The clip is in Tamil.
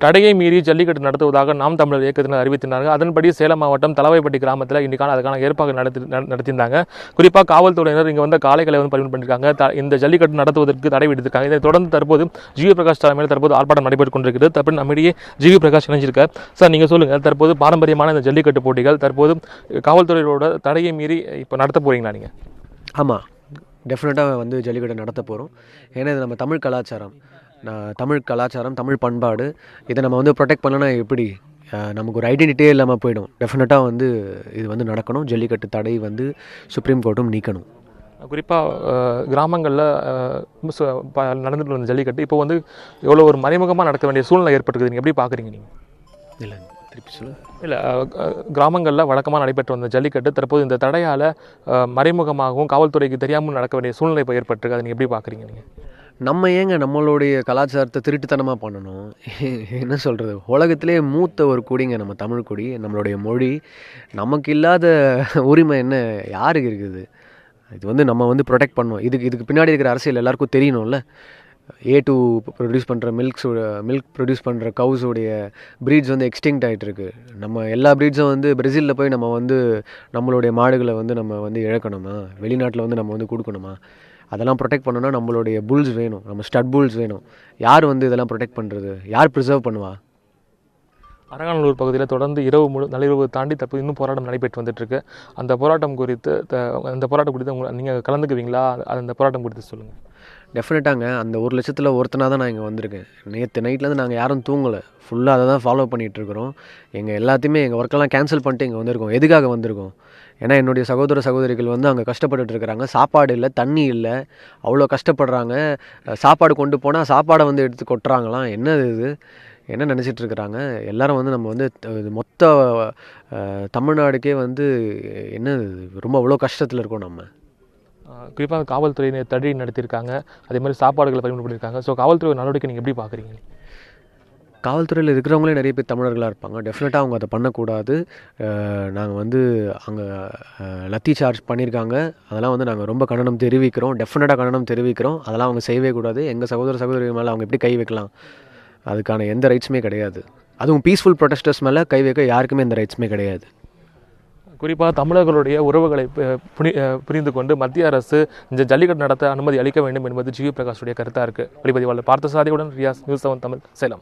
தடையை மீறி ஜல்லிக்கட்டு நடத்துவதாக நாம் தமிழர் இயக்கத்தினர் அறிவித்திருந்தாங்க. அதன்படி சேலம் மாவட்டம் தலவைப்பட்டி கிராமத்தில் இன்றைக்கான அதுக்கான ஏற்பாடு நடத்தி நடத்தியிருந்தாங்க. குறிப்பாக காவல்துறையினர் இங்கே வந்து காலைகளை வந்து பதிவு பண்ணியிருக்காங்க த- இந்த ஜல்லிக்கட்டு நடத்துவதற்கு தடை விடுத்திருக்காங்க இதை தொடர்ந்து தற்போது ஜிவி பிரகாஷ் தலைமையில் தற்போது ஆர்ப்பாட்டம் நடைபெற்றுக் கொண்டிருக்கிறது தற்போது நம்மிடையே ஜிவி பிரகாஷ் இணைஞ்சிருக்கார். சார் நீங்கள் சொல்லுங்கள் தற்போது பாரம்பரியமான இந்த ஜல்லிக்கட்டு போட்டிகள் தற்போது காவல்துறையோட தடையை மீறி இப்போ நடத்த போகிறீங்களா நீங்கள் ஆமாம் டெஃபினட்டாக வந்து ஜல்லிக்கட்டு நடத்த போகிறோம் ஏன்னா இது நம்ம தமிழ் கலாச்சாரம். தமிழ் கலாச்சாரம் தமிழ் பண்பாடு இதை நம்ம வந்து ப்ரொடெக்ட் பண்ணலன்னா எப்படி? நமக்கு ஒரு ஐடென்டிட்டியே இல்லாமல் போயிடும். டெஃபினட்டாக வந்து இது வந்து நடக்கணும். ஜல்லிக்கட்டு தடை வந்து சுப்ரீம் கோர்ட்டும் நீக்கணும். குறிப்பாக கிராமங்களில் நடந்துட்டு வந்த ஜல்லிக்கட்டு இப்போ வந்து எவ்வளோ ஒரு மறைமுகமாக நடக்க வேண்டிய சூழ்நிலை ஏற்பட்டிருக்குது. நீங்கள் எப்படி பார்க்குறீங்க நீங்கள் இல்லை திருப்பி சொல்லு. இல்லை கிராமங்களில் வழக்கமாக நடைபெற்று வந்த ஜல்லிக்கட்டு தற்போது இந்த தடையால் மறைமுகமாகவும் காவல்துறைக்கு தெரியாமல் நடக்க வேண்டிய சூழ்நிலை இப்போ ஏற்பட்டிருக்கு. அதை நீங்கள் எப்படி பார்க்குறீங்க நீங்கள் நம்ம ஏங்க நம்மளுடைய கலாச்சாரத்தை திருட்டுத்தனமாக பண்ணணும்? என்ன சொல்கிறது உலகத்திலே மூத்த ஒரு குடிங்க நம்ம தமிழ் குடி நம்மளுடைய மொழி. நமக்கு இல்லாத உரிமை என்ன? யாருக்கு இருக்குது? இது வந்து நம்ம வந்து ப்ரொடெக்ட் பண்ணுவோம். இதுக்கு இதுக்கு பின்னாடி இருக்கிற அரசியல் எல்லாருக்கும் தெரியணும்ல? ஏ டூ ப்ரொடியூஸ் பண்ணுற மில்க்ஸோட மில்க் ப்ரொடியூஸ் பண்ணுற கவுஸோடைய ப்ரீட்ஸ் வந்து எக்ஸ்டிங்க்ட் ஆகிட்டுருக்கு நம்ம எல்லா ப்ரீட்ஸும் வந்து பிரேசிலில் போய் நம்ம வந்து நம்மளுடைய மாடுகளை வந்து நம்ம வந்து இழக்கணுமா? வெளிநாட்டில் வந்து நம்ம வந்து கொடுக்கணுமா? அதெல்லாம் ப்ரொடெக்ட் பண்ணணும்னா நம்மளுடைய புல்ஸ் வேணும். நம்ம ஸ்டட் புல்ஸ் வேணும். யார் வந்து இதெல்லாம் ப்ரொடெக்ட் பண்ணுறது யார் ப்ரிசர்வ் பண்ணுவா? அரங்காநல்லூர் பகுதியில் தொடர்ந்து இரவு முழு நள்ளிரவு தாண்டி தற்போது இன்னும் போராட்டம் நடைபெற்று வந்துட்டு இருக்கு அந்த போராட்டம் குறித்து அந்த போராட்டம் குறித்து உங்க நீங்கள் கலந்துக்குவீங்களா? அது- அந்த போராட்டம் குறித்து சொல்லுங்கள் டெஃபினட்டாங்க அந்த ஒரு லட்சத்தில் ஒருத்தனாக தான் நான் இங்கே வந்திருக்கேன். நேற்று நைட்லேருந்து நாங்கள் யாரும் தூங்கலை. ஃபுல்லாக அதை தான் ஃபாலோ பண்ணிகிட்ருக்குறோம் எங்கள் எல்லாத்தையுமே எங்கள் ஒர்க்கெல்லாம் கேன்சல் பண்ணிட்டு இங்கே வந்திருக்கோம். எதுக்காக வந்திருக்கோம்? ஏன்னா என்னுடைய சகோதர சகோதரிகள் வந்து அங்கே கஷ்டப்பட்டுட்டு இருக்கிறாங்க. சாப்பாடு இல்லை தண்ணி இல்லை. அவ்வளோ கஷ்டப்படுறாங்க. சாப்பாடு கொண்டு போனால் சாப்பாடை வந்து எடுத்து கொட்டுறாங்களாம். என்னது இது? என்ன நினச்சிட்டு இருக்கிறாங்க? எல்லாரும் வந்து நம்ம வந்து மொத்த தமிழ்நாடுக்கே வந்து என்னது ரொம்ப அவ்வளோ கஷ்டத்தில் இருக்கோம் நம்ம. குறிப்பாக காவல்துறையினர் தடி நடத்தியிருக்காங்க. அதே மாதிரி சாப்பாடுகளை பயன்படுத்தி பண்ணியிருக்காங்க. ஸோ காவல்துறை நடவடிக்கை நீங்கள் எப்படி பார்க்குறீங்க காவல்துறையில் இருக்கிறவங்களே நிறைய பேர் தமிழர்களாக இருப்பாங்க. டெஃபினட்டாக அவங்க அதை பண்ணக்கூடாது. நாங்கள் வந்து அங்கே லத்தி சார்ஜ் பண்ணியிருக்காங்க. அதெல்லாம் வந்து நாங்கள் ரொம்ப கண்டனம் தெரிவிக்கிறோம். டெஃபினட்டாக கண்டனம் தெரிவிக்கிறோம். அதெல்லாம் அவங்க செய்யவே கூடாது. எங்கள் சகோதர சகோதரி மேலே அவங்க எப்படி கை வைக்கலாம்? அதுக்கான எந்த ரைட்ஸுமே கிடையாது. அதுவும் பீஸ்ஃபுல் ப்ரொடெஸ்டர்ஸ் மேலே கை வைக்க யாருக்குமே எந்த ரைட்ஸுமே கிடையாது. குறிப்பாக தமிழர்களுடைய உறவுகளை பு- புனி- புரிந்து கொண்டு மத்திய அரசு இந்த ஜல்லிக்கட்டு நடத்த அனுமதி அளிக்க வேண்டும் என்பது ஜிவி பிரகாஷுடைய கருத்தாக இருக்குது ஒளிப்பதிவாளர் பார்த்தசாதியுடன் ரியாஸ் நியூஸ் செவன் தமிழ் சேலம்.